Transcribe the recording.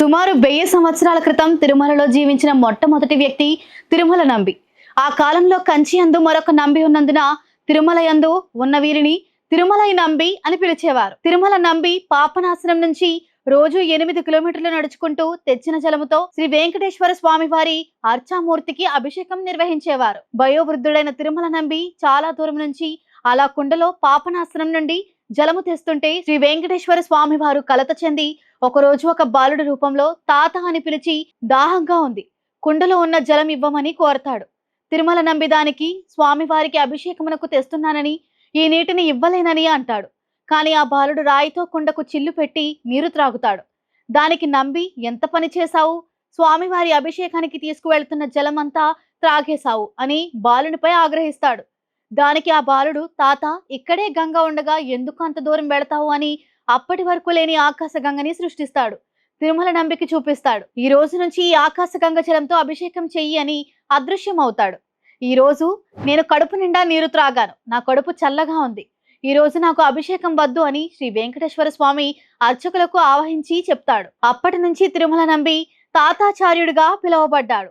సుమారు వెయ్యి సంవత్సరాల క్రితం తిరుమలలో జీవించిన మొట్టమొదటి వ్యక్తి తిరుమల నంబి. ఆ కాలంలో కంచి యందు మరొక నంబి ఉన్నందున తిరుమల యందు ఉన్న వీరిని తిరుమలై నంబి అని పిలిచేవారు. తిరుమల నంబి పాపనాశనం నుంచి రోజు ఎనిమిది కిలోమీటర్లు నడుచుకుంటూ తెచ్చిన జలముతో శ్రీ వెంకటేశ్వర స్వామి వారి అర్చామూర్తికి అభిషేకం నిర్వహించేవారు. వయోవృద్ధుడైన తిరుమల నంబి చాలా దూరం నుంచి అలా కుండలో పాపనాశనం నుండి జలము తెస్తుంటే శ్రీ వెంకటేశ్వర స్వామి వారు కలత చెంది ఒకరోజు ఒక బాలుడి రూపంలో తాత అని పిలిచి దాహంగా ఉంది. కుండలో ఉన్న జలం ఇవ్వమని కోరతాడు. తిరుమల నంబి దానికి స్వామివారికి అభిషేకమునకు తెస్తున్నానని ఈ నీటిని ఇవ్వలేనని అంటాడు. కానీ ఆ బాలుడు రాయితో కుండకు చిల్లు పెట్టి నీరు త్రాగుతాడు. దానికి నంబి ఎంత పని చేశావు? స్వామివారి అభిషేకానికి తీసుకువెళ్తున్న జలమంతా త్రాగేశావు అని బాలునిపై ఆగ్రహిస్తాడు. దానికి ఆ బాలుడు తాత ఇక్కడే గంగ ఉండగా ఎందుకు అంత దూరం వెళతావు? అని అప్పటి వరకు లేని ఆకాశ గంగని సృష్టిస్తాడు. తిరుమల నంబికి చూపిస్తాడు. ఈ రోజు నుంచి ఈ ఆకాశ గంగ జలంతో అభిషేకం చెయ్యి అని అదృశ్యం అవుతాడు ఈ రోజు నేను కడుపు నిండా నీరు త్రాగాను. నా కడుపు చల్లగా ఉంది. ఈ రోజు నాకు అభిషేకం వద్దు అని శ్రీ వెంకటేశ్వర స్వామి అర్చకులకు ఆవహించి చెప్తాడు. అప్పటి నుంచి తిరుమల నంబి తాతాచార్యుడిగా పిలువబడ్డాడు.